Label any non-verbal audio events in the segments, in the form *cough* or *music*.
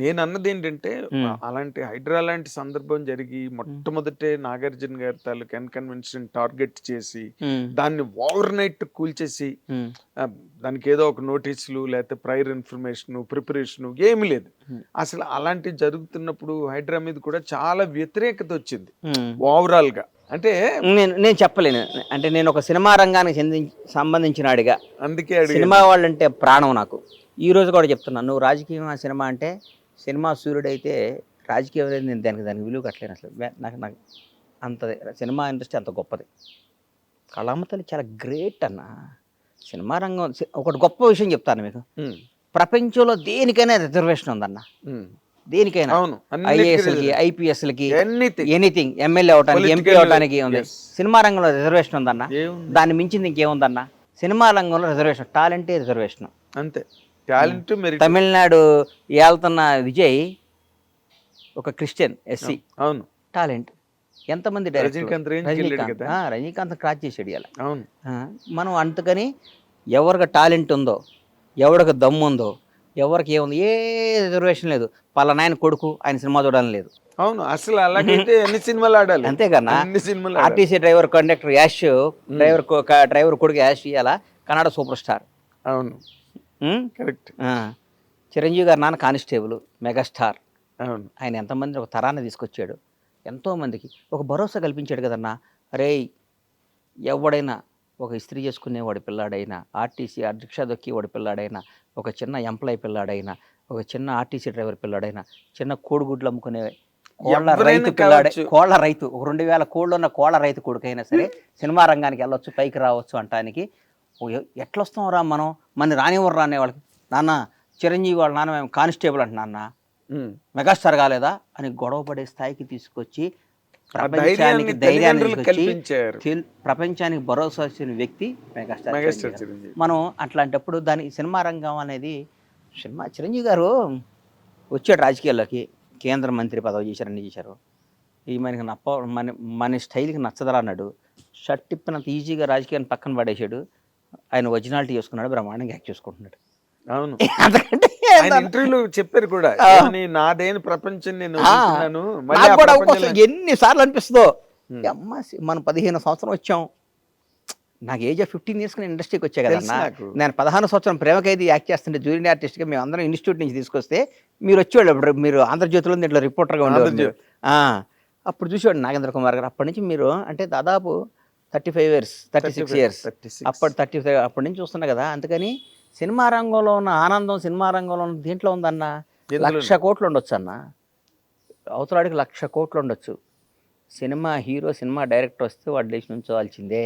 నేను అన్నది ఏంటంటే. అలాంటి హైడ్రా లాంటి సందర్భం జరిగి మొట్టమొదటే నాగార్జున గారి తాలూకు ఎన్కన్వెన్షన్ టార్గెట్ చేసి దాన్ని ఓవర్ నైట్ కూల్చేసి దానికి ఏదో ఒక నోటీసులు లేకపోతే ప్రైర్ ఇన్ఫర్మేషన్ ప్రిపరేషన్ ఏమి లేదు. అసలు అలాంటివి జరుగుతున్నప్పుడు హైడ్రా మీద కూడా చాలా వ్యతిరేకత వచ్చింది. ఓవరాల్గా అంటే నేను నేను చెప్పలేను. అంటే నేను ఒక సినిమా రంగానికి చెంది సంబంధించిన వాడిగా అందుకే. సినిమా వాళ్ళంటే ప్రాణం నాకు. ఈ రోజు కూడా చెప్తున్నాను నువ్వు రాజకీయం సినిమా అంటే సినిమా సూర్యుడైతే రాజకీయం నేను దానికి దానికి విలువ కట్టలేను అసలు. నాకు నాకు అంత సినిమా ఇండస్ట్రీ అంత గొప్పది. కళామ తల్లి చాలా గ్రేట్ అన్న. సినిమా రంగం ఒకటి గొప్ప విషయం చెప్తాను మీకు. ప్రపంచంలో దేనికైనా రిజర్వేషన్ ఉందన్న. దేనికైనా. ఐఏఎస్లకి ఐపీఎస్లకి ఎనీథింగ్ ఎనీథింగ్ ఎమ్మెల్యే అవడానికి ఎంపీ అవడానికి ఉంది. సినిమా రంగంలో రిజర్వేషన్ ఉందన్న. దాన్ని మించింది ఇంకేముందన్న? సినిమా రంగంలో రిజర్వేషన్ టాలెంటే రిజర్వేషన్. అంతే. Talent merit. తమిళనాడు ఏళ్తున్న విజయ్ ఒక క్రిస్టియన్ ఎస్సీ. అవును. టాలెంట్. ఎంతమంది డైరెక్టర్ రజనీకాంత్. రజనీకాంత్ క్రాచ్ చేసాడు ఇలా అవును. మనం అందుకని ఎవరికి టాలెంట్ ఉందో ఎవరికి దమ్ము ఉందో ఎవరికి ఏముంది ఏ రిజర్వేషన్ లేదు. పలానా ఆయన కొడుకు ఆయన సినిమా చూడాలని లేదు. అవును అసలు అలాగైతే ఎన్ని సినిమాలు ఆడాలి? అంతేకన్నా అన్ని సినిమాలు. RTC driver conductor Yash driver driver కొడుకు యాష్ ఇవాళ కన్నడ సూపర్ స్టార్. అవును? కరెక్ట్ ఆ. చిరంజీవి గారు నాన్న కానిస్టేబుల్ మెగాస్టార్. అవును. ఆయన ఎంతమందిని ఒక తరాన్ని తీసుకొచ్చాడు? ఎంతోమందికి ఒక భరోసా కల్పించాడు కదన్నా. అరే ఎవడైనా ఒక ఇస్త్రీ చేసుకునేవాడి పిల్లాడైనా ఆర్టీసీ రిక్షా దొక్కేవాడి పిల్లాడైనా ఒక చిన్న ఎంప్లాయ్ పిల్లాడైనా ఒక చిన్న ఆర్టీసీ డ్రైవర్ పిల్లాడైనా చిన్న కోడిగుడ్లు అమ్ముకునే కోళ్ళ రైతు పిల్లాడే. కోళ్ళ రైతు ఒక రెండు వేల కోళ్ళు ఉన్న కోళ్ళ రైతు కొడుకైనా సరే సినిమా రంగానికి వెళ్ళొచ్చు పైకి రావచ్చు అంటానికి ఎట్లా వస్తాం రా మనం? మన రానివ్వరు రానే వాళ్ళకి. నాన్న చిరంజీవి వాళ్ళ నాన్న మేము కానిస్టేబుల్ అంట నాన్న. మెగాస్టార్ కాలేదా? అని గొడవ పడే స్థాయికి తీసుకొచ్చి ప్రపంచానికి ధైర్యాన్ని ప్రపంచానికి భరోసా ఇచ్చిన వ్యక్తి మెగాస్టార్ మనం అట్లాంటప్పుడు దాని సినిమా రంగం అనేది సినిమా చిరంజీవి గారు వచ్చాడు రాజకీయాల్లోకి. కేంద్ర మంత్రి పదవి చేశారు అన్ని చేశారు. ఈ మనకి నప్ప మన మన స్టైల్కి నచ్చదరా అన్నాడు. షర్ట్ ఇప్పినంత ఈజీగా రాజకీయాన్ని పక్కన పడేశాడు. ఆయన ఒరిజినాలిటీ చేసుకున్నాడు బ్రహ్మాండంగా యాక్ట్ చేసుకుంటున్నాడు. అవును. *laughs* అంతకంటే ఇంటర్వ్యూలో చెప్పారు కూడా. నాదేని ప్రపంచం నేను నాకు కూడా అవకాశం ఎన్ని సార్లు అనిపిస్తుందో. అమ్మ మనం పదిహేను సంవత్సరం వచ్చాం. నాకు ఏజ్ ఆఫ్ ఫిఫ్టీన్ ఇయర్స్ నేను ఇండస్ట్రీకి వచ్చా నాకు. నేను పదహారు సంవత్సరం ప్రేమకైది యాక్ట్ చేస్తుంటే జూనియర్ ఆర్టిస్ట్గా మేము అందరం ఇన్స్టిట్యూట్ నుంచి తీసుకొస్తే మీరు వచ్చేవాళ్ళు అప్పుడు మీరు ఆంధ్రజ్యోతిలో దీంట్లో రిపోర్టర్గా ఉండేవాళ్ళు. అప్పుడు చూసేవాడు నాగేంద్ర కుమార్ గారు. అప్పటి నుంచి మీరు అంటే దాదాపు thirty five years thirty six 35, years. 36. అప్పటి థర్టీ ఫైవ్ అప్పటి నుంచి చూస్తున్నా కదా అందుకని సినిమా రంగంలో ఉన్న ఆనందం సినిమా రంగంలో ఉన్న దీంట్లో ఉందన్న లక్ష కోట్లు ఉండొచ్చు అన్న. అవతలాడికి లక్ష కోట్లు ఉండొచ్చు. సినిమా హీరో సినిమా డైరెక్టర్ వస్తే వాడు లేచి నుంచోవాల్సిందే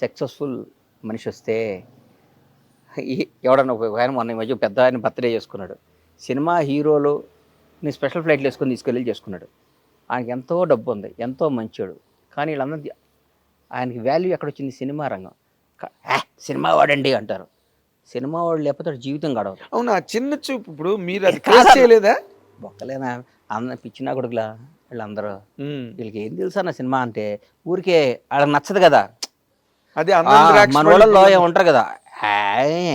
సక్సెస్ఫుల్ మనిషి వస్తే ఎవడన్నా ఒక ఆయన మొన్న ఈ మధ్య పెద్ద ఆయన బర్త్డే చేసుకున్నాడు. సినిమా హీరోలు నీ స్పెషల్ ఫ్లైట్లు వేసుకొని తీసుకెళ్ళి చేసుకున్నాడు. ఆయనకి ఎంతో డబ్బు ఉంది ఎంతో మంచోడు. కానీ వీళ్ళందరూ ఆయనకి వాల్యూ ఎక్కడ వచ్చింది సినిమా రంగం. క- "ఆ, సినిమా వాడండి అంటారు. సినిమా వాడు లేకపోతే జీవితం గడవదు. అవును? ఆ చిన్న చూపు ఇప్పుడు మీరు అది చేయలేదా? బొక్కలేనా? అన్న పిచ్చిన కొడుకులా? వీళ్ళందరూ. వీళ్ళకి ఏం తెలుసు అన్న సినిమా అంటే? ఊరికే వాళ్ళకి నచ్చదు కదా. అది మన తిన్నాం. ఉంటారు కదా.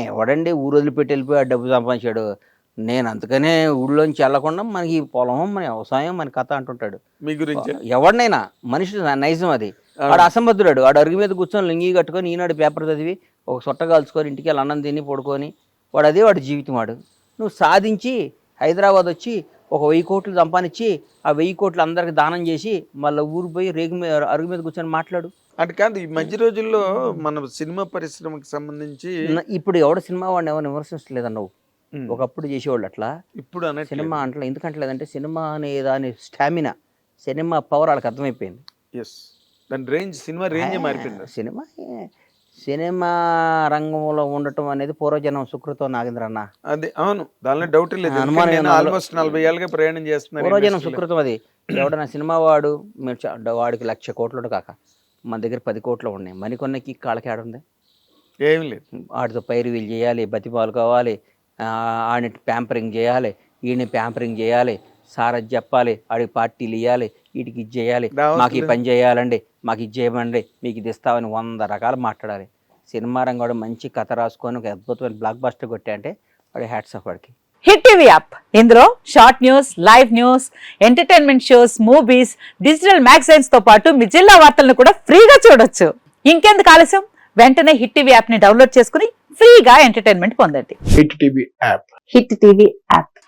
ఎవడండి ఊరు వదిలిపెట్టి వెళ్ళిపోయి ఆ డబ్బు సంపాదించాడు. నేను అందుకనే ఊళ్ళోంచి వెళ్ళకుండా మనకి పొలం మన వ్యవసాయం మన కథ అంటుంటాడు. మీ గురించి? ఎవడినైనా మనిషి నైజం అది. వాడు అసంబద్ధుడాడు. వాడు అరుగు మీద కూర్చొని లింగి కట్టుకొని ఈనాడు పేపర్ చదివి ఒక సొట్ట కాల్చుకొని ఇంటికి వెళ్ళి అన్నం తిని పడుకొని వాడు అదే వాడి జీవితం వాడు. నువ్వు సాధించి హైదరాబాద్ వచ్చి ఒక వెయ్యి కోట్లు సంపాదించి ఆ వెయ్యి కోట్లు అందరికి దానం చేసి మళ్ళీ ఊరు పోయి రేగు మీద అరుగు మీద కూర్చొని మాట్లాడు. అంటే కాదు ఈ మధ్య రోజుల్లో మన సినిమా పరిశ్రమకి సంబంధించి ఇప్పుడు ఎవడ సినిమా వాడిని ఎవరు విమర్శించలేదా ఉమ్, ఒకప్పుడు చేసేవాళ్ళు అట్లా. ఇప్పుడు అనట్లేదు. సినిమా అంటలే. ఎందుకంటలేదంటే సినిమా అనే దాని స్టామినా సినిమా పవర్ వాళ్ళకి అర్థమైపోయింది. ఎస్. దాని రేంజ్ సినిమా రేంజ్ మారిపోయింది. సినిమా సినిమా రంగంలో ఉండటం అనేది పూర్వజనం సుకృతం నాగేంద్ర అన్న. అదే అవును. దానిలో డౌట్ లేదు. అనుమానం ఆల్మోస్ట్ నలభై ఏళ్ళుగా ప్రయాణం చేస్తున్నాను పూర్వజనం. సుకృతం అది. ఎవడన్నా సినిమా వాడు మీరు వాడికి లక్ష కోట్లు కాక మన దగ్గర పది కోట్లు ఉన్నాయి. మరికొన్నకి కాళ్ళకి ఆడుంది ఏం లేదు. వాడితో పైరు వీళ్ళు చేయాలి బతిపాలు కావాలి ఆడిని ప్యాంపరింగ్ చేయాలి ఈయన ప్యాంపరింగ్ చేయాలి సార్ అది చెప్పాలి ఆడికి పార్టీలు ఇవ్వాలి వీటికి ఇది చేయాలి. మాకు ఈ పని చేయాలండి మాకు ఇది చేయమండి మీకు ఇది ఇస్తామని వంద రకాలు మాట్లాడాలి. సినిమా రంగం మంచి కథ రాసుకొని ఒక అద్భుతమైన బ్లాక్ బస్టర్ కొట్టా అంటే వాడి హ్యాట్స్ ఆఫ్ వాడికి. Hit TV app. ఇందులో short news live news entertainment shows movies digital మ్యాగజైన్స్తో పాటు మీ జిల్లా వార్తలను కూడా ఫ్రీగా చూడొచ్చు. ఇంకెందుకు ఆలస్యం? వెంటనే హిట్ టీవీ యాప్ని డౌన్లోడ్ చేసుకుని ఫ్రీగా ఎంటర్టైన్మెంట్ పొందండి. Hit TV app. Hit TV app.